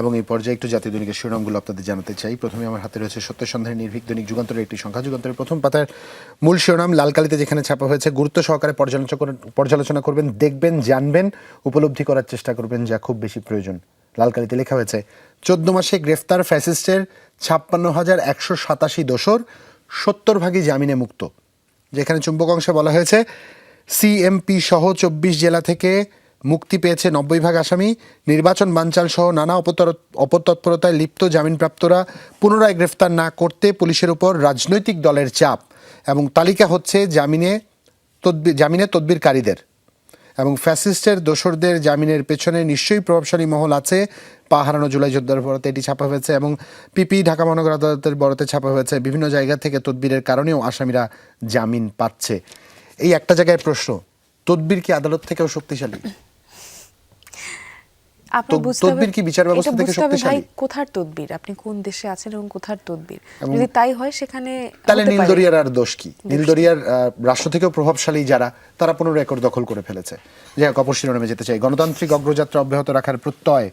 এবং এই পর্যায়ে একটু জাতীয় দৈনিকের শিরোনামগুলো আপনাদের জানাতে চাই। প্রথমে আমার হাতে রয়েছে সত্য সন্ধানের নির্ভীক দৈনিক যুগান্তরের একটি সংখ্যা। যুগান্তরের প্রথম পাতার মূল শিরোনাম লালকালিতে যেখানে ছাপা হয়েছে, গুরুত্ব সহকারে পর্যালোচনা পর্যালোচনা করবেন, দেখবেন, জানবেন, উপলব্ধি করার চেষ্টা করবেন যা খুব বেশি প্রয়োজন। লালকালিতে লেখা হয়েছে, চোদ্দ মাসে গ্রেফতার ফ্যাসিস্টের ছাপ্পান্ন হাজার একশো সাতাশি দোসর সত্তর ভাগই জামিনে মুক্ত। যেখানে চুম্বক অংশে বলা হয়েছে, সিএমপি সহ চব্বিশ জেলা থেকে মুক্তি পেয়েছে নব্বই ভাগ আসামি, নির্বাচন বানচাল সহ নানা অপতৎপরতায় লিপ্ত জামিনপ্রাপ্তরা পুনরায় গ্রেফতার না করতে পুলিশের উপর রাজনৈতিক দলের চাপ এবং তালিকা হচ্ছে জামিনে তদবির জামিনে তদবিরকারীদের এবং ফ্যাসিস্টের দোসরদের জামিনের পেছনে নিশ্চয়ই প্রভাবশালী মহল আছে। পা হারানো জুলাই যোদ্ধার বড়তে এটি ছাপা হয়েছে এবং পিপি ঢাকা মহানগর আদালতের বড়তে ছাপা হয়েছে। বিভিন্ন জায়গা থেকে তদবিরের কারণেও আসামিরা জামিন পাচ্ছে। এই একটা জায়গায় প্রশ্ন, তদবির কি আদালত থেকেও শক্তিশালী? তদবির কি বিচার ব্যবস্থা থেকে শক্তিশালী? কোথার তদবির? আপনি কোন দেশে আছেন এবং কোথার তদবির? যদি তাই হয় সেখানে তাহলে নীলদরিয়ার আর দোষ কি? নীলদরিয়ার রাষ্ট্র থেকেও প্রভাবশালী যারা তারা পুনঃ রেকর্ড দখল করে ফেলেছে। যাই হোক অপর শিরোনামে যেতে চাই। গণতান্ত্রিক অগ্রযাত্রা অব্যাহত রাখার প্রত্যয়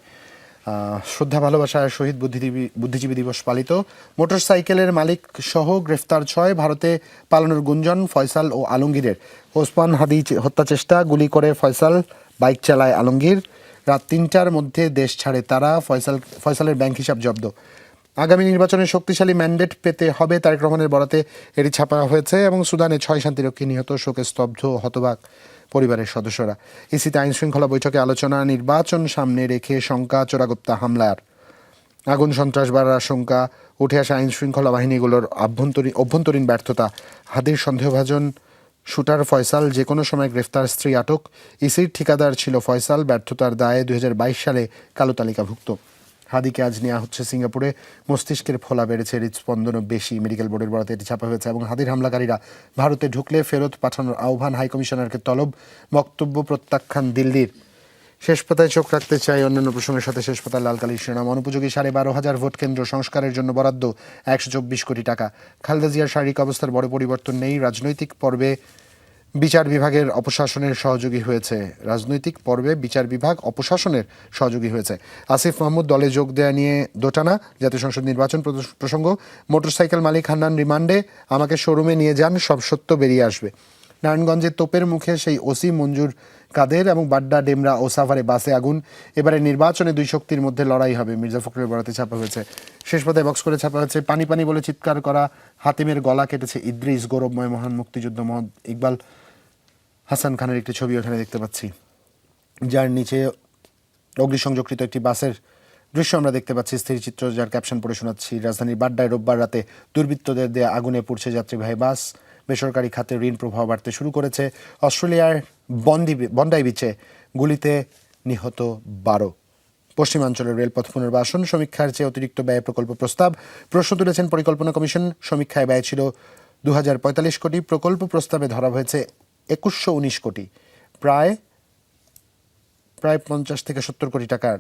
শ্রদ্ধা ভালোবাসা শহীদ বুদ্ধিজীবী বুদ্ধিজীবী দিবস পালিত। মোটরসাইকেলের মালিক সহ গ্রেফতার ছয় ভারতে পালানোর গুঞ্জন ফয়সাল ও আলমগীরের। ওসমান হাদি হত্যা চেষ্টা গুলি করে ফয়সাল বাইক চালায় আলমগীর। রাত তিনটার মধ্যে দেশ ছাড়ে, তারা ফয়সাল, ফয়সালের ব্যাংক হিসাব জব্দ। আগামী নির্বাচনে শক্তিশালী ম্যান্ডেট পেতে হবে তারেক রহমানের বরাতে এটি ছাপা হয়েছে এবং সুদানে ছয় শান্তিরক্ষী নিহত শোকে স্তব্ধ হতবাক পরিবারের সদস্যরা। ইসিতে আইন শৃঙ্খলা বৈঠকে আলোচনা, নির্বাচন সামনে রেখে শঙ্কা, চোরাগুপ্তা হামলার আগুন সন্ত্রাস বাড়ার আশঙ্কা উঠে আসা আইন শৃঙ্খলা বাহিনীগুলোর আভ্যন্তরীণ অভ্যন্তরীণ ব্যর্থতা। হাদির সন্দেহভাজন শুটার ফয়সাল যে কোনো সময় গ্রেফতার স্ত্রী আটক। ইসির ঠিকাদার ছিল ফয়সাল, ব্যর্থতার দায়ে দুই হাজার বাইশ সালে কালো তালিকাভুক্ত। হাদিকে আজ নেওয়া হচ্ছে সিঙ্গাপুরে। মস্তিষ্কের ফোলা বেড়েছে হৃদস্পন্দনও বেশি। মেডিকেল বোর্ডের বরাতে এটি ছাপা হয়েছে এবং হাদির হামলাকারীরা ভারতে ঢুকলে ফেরত পাঠানোর আহ্বান হাইকমিশনারকে তলব। বক্তব্য প্রত্যাখ্যান দিল্লির। শেষ পাতায় চোখ রাখতে চাই অন্যান্য প্রসঙ্গের সাথে শেষ পাতায় লালকালির শিরোনাম। অনুপযোগী সাড়ে বারো হাজার ভোট কেন্দ্র সংস্কারের জন্য বরাদ্দ একশো চব্বিশ কোটি টাকা। খালেদা জিয়ার শারীরিক অবস্থার বড় পরিবর্তন নেই। রাজনৈতিক পর্বে বিচার বিভাগের অপশাসনের সহযোগী হয়েছে। রাজনৈতিক পর্বে বিচার বিভাগ অপশাসনের সহযোগী হয়েছে। আসিফ মাহমুদ দলে যোগ দেয়া নিয়ে দোটানা। জাতীয় সংসদ নির্বাচন প্রসঙ্গ, মোটরসাইকেল মালিক হান্নান রিমান্ডে আমাকে শোরুমে নিয়ে যান, সব সত্য বেরিয়ে আসবে। নারায়ণগঞ্জে তোপের মুখে সেই ওসি মঞ্জুর কাদের এবং বাড্ডা, ডেমরা ও সাভারে বাসে আগুন। এবারে নির্বাচনে দুই শক্তির মধ্যে লড়াই হবে। মির্জা ফখরুলের বরাতে ছাপা হয়েছে। শেষ পাতায় বক্স করে ছাপা হয়েছে, পানি পানি বলে চিৎকার করা, হাতিমের গলা কেটেছে ইদ্রিস, গৌরবময় মহান মুক্তিযুদ্ধ মহম্মদ ইকবাল হাসান খানের একটি ছবি ওখানে দেখতে পাচ্ছি। যার নিচে অগ্নিসংযোগকৃত একটি বাসের দৃশ্য আমরা দেখতে পাচ্ছি। স্থিরচিত্র যার ক্যাপশন পড়ে শোনাচ্ছি, রাজধানীর বাড্ডায় রোববার রাতে দুর্বৃত্তদের দেয়া আগুনে পুড়ছে যাত্রীবাহী বাস। বেসরকারি খাতে ঋণ প্রবাহ বাড়তে শুরু করেছে। অস্ট্রেলিয়ার বন্দি বন্ডাই বিচে গুলিতে নিহত বারো। পশ্চিমাঞ্চলের রেলপথ পুনর্বাসন, সমীক্ষার চেয়ে অতিরিক্ত ব্যয় প্রকল্প প্রস্তাব। প্রশ্ন তুলেছেন পরিকল্পনা কমিশন, সমীক্ষায় ব্যয় ছিল দু হাজার পঁয়তাল্লিশ কোটি। প্রকল্প প্রস্তাবে ধরা হয়েছে একুশশো কোটি। প্রায় প্রায় পঞ্চাশ থেকে সত্তর কোটি টাকার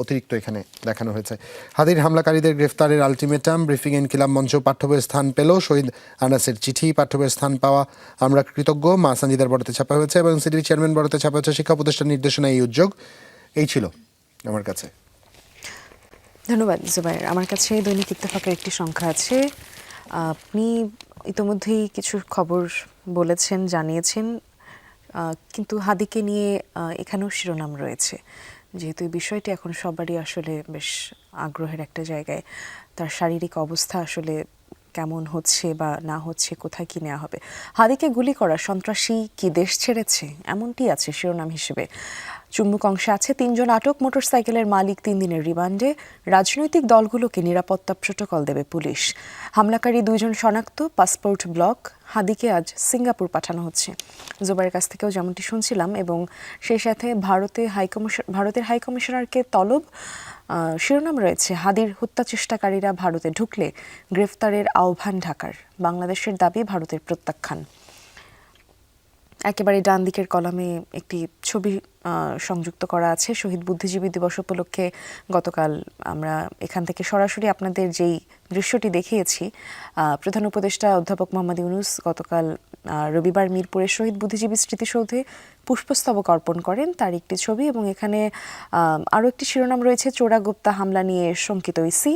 অতিরিক্ত এখানে দেখানো হয়েছে। হাদির হামলাকারীদের গ্রেফতারের আলটিমেটাম, ব্রিফিং ইনকিলাম মঞ্চ পাঠ্যবইয়ের স্থান পেল। শহীদ আনাসের চিঠি, পাঠ্যবইয়ের স্থান পাওয়া। আমরা কৃতজ্ঞ, মা সানজিদার বড়তে ছাপা হয়েছে এবং সিটির চেয়ারম্যান বড়তে ছাপা হয়েছে শিক্ষা প্রতিষ্ঠান নির্দেশনা, এই উদ্যোগ। এই ছিল আমার কাছে। ধন্যবাদ জুবাইর আমার কাছে দৈনিক ইত্তেফাকের একটি সংখ্যা আছে। আপনি ইতোমধ্যেই কিছু খবর বলেছেন, জানিয়েছেন কিন্তু হাদিকে নিয়ে এখানেও শিরোনাম রয়েছে। যেহেতু এই বিষয়টি এখন সবারই আসলে বেশ আগ্রহের একটা জায়গায়, তার শারীরিক অবস্থা আসলে কেমন হচ্ছে বা না হচ্ছে কোথায় কি নেওয়া হবে? হাদিকে গুলি করা সন্ত্রাসী কি দেশ ছেড়েছে? এমনটি আছে শিরোনাম হিসেবে। চুম্বুক অংশে আছে তিনজন আটক, মোটরসাইকেলের মালিক তিন দিনের রিমান্ডে। রাজনৈতিক দলগুলোকে নিরাপত্তা প্রোটোকল দেবে পুলিশ। হামলাকারী দুইজন শনাক্ত, পাসপোর্ট ব্লক, হাদিকে আজ সিঙ্গাপুর পাঠানো হচ্ছে। জোবাইয়ের কাছ থেকেও যেমনটি শুনছিলাম এবং সেই সাথে ভারতে হাইকমিশন ভারতের হাইকমিশনারকে তলব শিরোনাম রয়েছে, হাদির হত্যা চেষ্টাকারীরা ভারতে ঢুকলে গ্রেফতারের আহ্বান ঢাকার। বাংলাদেশের দাবি, ভারতের প্রত্যাখ্যান। একেবারে ডান দিকের কলামে একটি ছবি সংযুক্ত করা আছে। শহীদ বুদ্ধিজীবী দিবস উপলক্ষে গতকাল আমরা এখান থেকে সরাসরি আপনাদের যেই দৃশ্যটি দেখিয়েছি প্রধান উপদেষ্টা অধ্যাপক মোহাম্মদ ইউনুস গতকাল রবিবার মিরপুরের শহীদ বুদ্ধিজীবী স্মৃতিসৌধে পুষ্পস্তবক অর্পণ করেন। তার একটি ছবি এবং এখানে আরও একটি শিরোনাম রয়েছে চোরাগুপ্তা হামলা নিয়ে শঙ্কিত ইসি।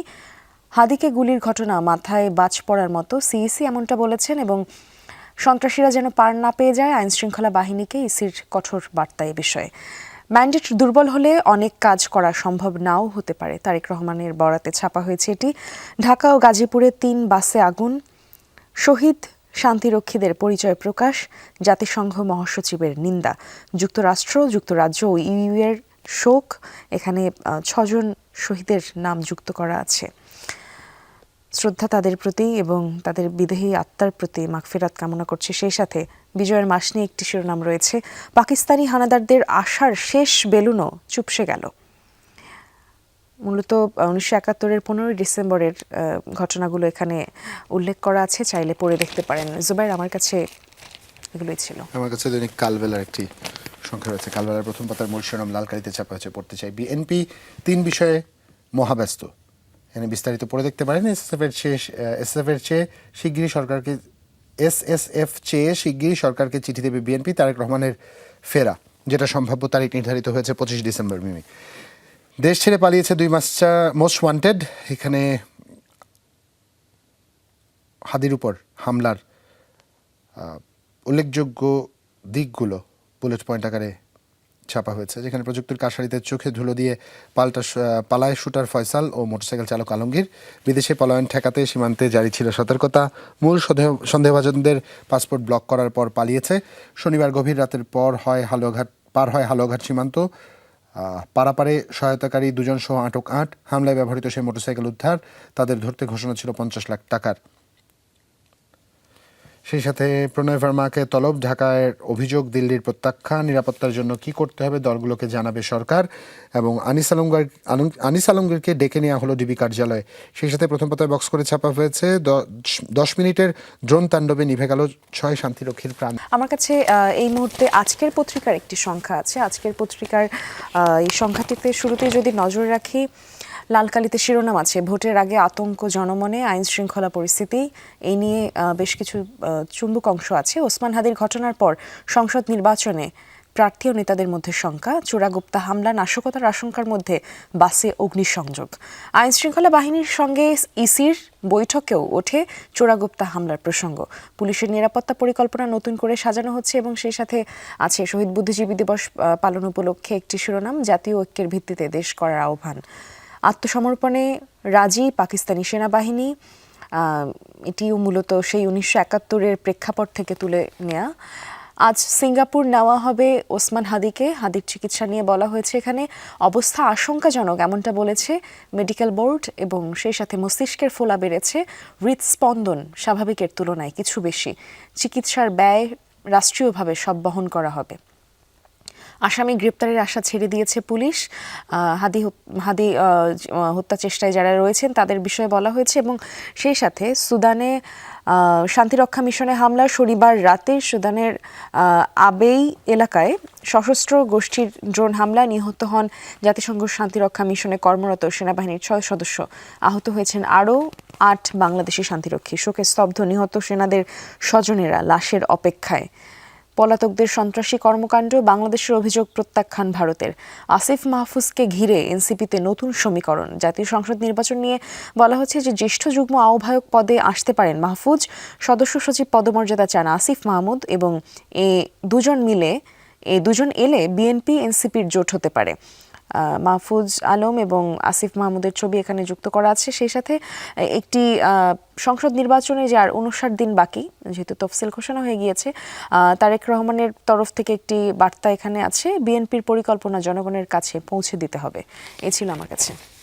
হাদিকে গুলির ঘটনা মাথায় বাজ পড়ার মতো, সিইসি এমনটা বলেছেন এবং সন্ত্রাসীরা যেন পার না পেয়ে যায় আইন শৃঙ্খলা বাহিনীকে ইসির কঠোর বার্তা এ বিষয়ে। ম্যান্ডেট দুর্বল হলে অনেক কাজ করা সম্ভব নাও হতে পারে। তারেক রহমানের বরাতে ছাপা হয়েছে এটি। ঢাকা ও গাজীপুরে তিন বাসে আগুন। শহীদ শান্তিরক্ষীদের পরিচয় প্রকাশ। জাতিসংঘ মহাসচিবের নিন্দা। যুক্তরাষ্ট্র, যুক্তরাজ্য ও ইউ এর শোক। এখানে ছজন শহীদের নাম যুক্ত করা আছে। শ্রদ্ধা তাদের প্রতি এবং তাদের বিদেহী আত্মার প্রতি মাগফিরাত কামনা করছে। সেই সাথে বিজয়ের মাস নিয়ে একটি শিরোনাম রয়েছে। পাকিস্তানি হানাদারদের আশার শেষ বেলুনও চুপসে গেল। মূলত উনিশশো একাত্তরের পনেরোই ডিসেম্বরের ঘটনাগুলো এখানে উল্লেখ করা আছে। চাইলে পড়ে দেখতে পারেন। জুবাইর, আমার কাছে এগুলোই ছিল। আমার কাছে দৈনিক কালবেলার একটি সংখ্যা রয়েছে। কালবেলার প্রথম পাতার মূল শিরোনাম লাল কালিতে চাপা হচ্ছে পড়তে চাই বিএনপি তিন বিষয়ে মহাব্যস্ত। এখানে বিস্তারিত পড়ে দেখতে পারেন। এসএসএফ এর চেয়ে এসএসএফ এর চেয়ে শিগগিরই সরকারকে, এসএসএফ চেয়ে শিগগিরই সরকারকে চিঠি দেবে বিএনপি তারেক রহমানের ফেরা, যেটা সম্ভাব্য তারিখ নির্ধারিত হয়েছে পঁচিশ ডিসেম্বর মিমি। দেশ ছেড়ে পালিয়েছে দুই মাসটা মোস্ট ওয়ান্টেড। এখানে হাদির উপর হামলার উল্লেখযোগ্য দিকগুলো, বুলেট পয়েন্ট আকারে ছাপা হয়েছে। যেখানে প্রযুক্তির কাশারিতে চোখে ধুলো দিয়ে পাল্টা পালায় শুটার ফয়সাল ও মোটরসাইকেল চালক আলমগীর। বিদেশে পলায়ন ঠেকাতে সীমান্তে জারি ছিল সতর্কতা। মূল সন্দেহ- সন্দেহভাজনদের পাসপোর্ট ব্লক করার পর পালিয়েছে। শনিবার গভীর রাতের পর হয় হালুয়াঘাট, পার হয় হালুয়াঘাট সীমান্ত। পারাপারে সহায়তাকারী দুজন সহ আটক আট। হামলায় ব্যবহৃত সেই মোটরসাইকেল উদ্ধার তাদের ধরতে ঘোষণা ছিল পঞ্চাশ লাখ টাকার। সেই সাথে প্রণয় ভার্মাকে তলব ঢাকায় অভিযোগ দিল্লির প্রত্যাখ্যান, নিরাপত্তার জন্য কি করতে হবে দলগুলোকে জানাবে সরকার এবং আনিস আলমগীর, আলম- আনিস আলমগীরকে ডেকে নেওয়া হলো ডিবি কার্যালয়ে। সেই সাথে প্রথম পাতায় বক্স করে ছাপা হয়েছে, দশ- মিনিটের ড্রোন তাণ্ডবে নিভে গেল ছয় শান্তিরক্ষীর প্রাণ। আমার কাছে এই মুহূর্তে আজকের পত্রিকার একটি সংখ্যা আছে। আজকের পত্রিকার এই সংখ্যাটিতে শুরুতে যদি নজর রাখি লালকালিতে শিরোনাম আছে। ভোটের আগে আতঙ্ক জনমনে, আইন শৃঙ্খলা পরিস্থিতি এই নিয়ে বেশ কিছু চুম্বক অংশ আছে। ওসমান হাদির ঘটনার পর সংসদ নির্বাচনে প্রার্থী ও নেতাদের মধ্যে শঙ্কা, চোরাগুপ্তা হামলা, নাশকতার আশঙ্কার মধ্যে বাসে অগ্নিসংযোগ। আইন শৃঙ্খলা বাহিনীর সঙ্গে ইসির বৈঠকেও ওঠে চোরাগুপ্তা হামলার প্রসঙ্গ। পুলিশের নিরাপত্তা পরিকল্পনা নতুন করে সাজানো হচ্ছে এবং সেই সাথে আছে শহীদ বুদ্ধিজীবী দিবস পালন উপলক্ষে একটি শিরোনাম, জাতীয় ঐক্যের ভিত্তিতে দেশ করার আহ্বান। আত্মসমর্পণে রাজি পাকিস্তানি সেনাবাহিনী এটিও মূলত সেই উনিশশো একাত্তরের প্রেক্ষাপট থেকে তুলে নেয়া। আজ সিঙ্গাপুর নেওয়া হবে ওসমান হাদিকে। হাদির চিকিৎসা নিয়ে বলা হয়েছে এখানে। অবস্থা আশঙ্কাজনক, এমনটা বলেছে মেডিকেল বোর্ড এবং সেই সাথে মস্তিষ্কের ফোলা বেড়েছে। হৃদস্পন্দন স্বাভাবিকের তুলনায় কিছু বেশি। চিকিৎসার ব্যয় রাষ্ট্রীয়ভাবে সব বহন করা হবে। আসামি গ্রেপ্তারের আশা ছেড়ে দিয়েছে পুলিশ। হাদি হাদি হত্যা চেষ্টায় যারা রয়েছেন তাদের বিষয়ে বলা হয়েছে এবং সেই সাথে সুদানে শান্তিরক্ষা মিশনে হামলা শনিবার রাতে সুদানের আবেই এলাকায় সশস্ত্র গোষ্ঠীর ড্রোন হামলায় নিহত হন জাতিসংঘ শান্তিরক্ষা মিশনে কর্মরত সেনাবাহিনীর ছয় সদস্য। আহত হয়েছেন আরও আট বাংলাদেশি শান্তিরক্ষী। শোকে স্তব্ধ নিহত সেনাদের স্বজনেরা লাশের অপেক্ষায়। পলাতকদের সন্ত্রাসী কর্মকাণ্ড, বাংলাদেশের অভিযোগ প্রত্যাখ্যান ভারতের। আসিফ মাহফুজকে ঘিরে এনসিপিতে নতুন সমীকরণ। জাতীয় সংসদ নির্বাচন নিয়ে বলা হচ্ছে যে জ্যেষ্ঠ যুগ্ম আহ্বায়ক পদে আসতে পারেন মাহফুজ। সদস্য সচিব পদমর্যাদা চান আসিফ মাহমুদ এবং এ দুজন মিলে, এ দুজন এলে বিএনপি, এনসিপির জোট হতে পারে। মাহফুজ আলম এবং আসিফ মাহমুদের ছবি এখানে যুক্ত করা আছে। সেই সাথে একটি সংসদ নির্বাচনে যে আর উনষাট দিন বাকি, যেহেতু তফসিল ঘোষণা হয়ে গিয়েছে তারেক রহমানের তরফ থেকে একটি বার্তা এখানে আছে, বিএনপির পরিকল্পনা জনগণের কাছে পৌঁছে দিতে হবে। এ ছিল আমার কাছে।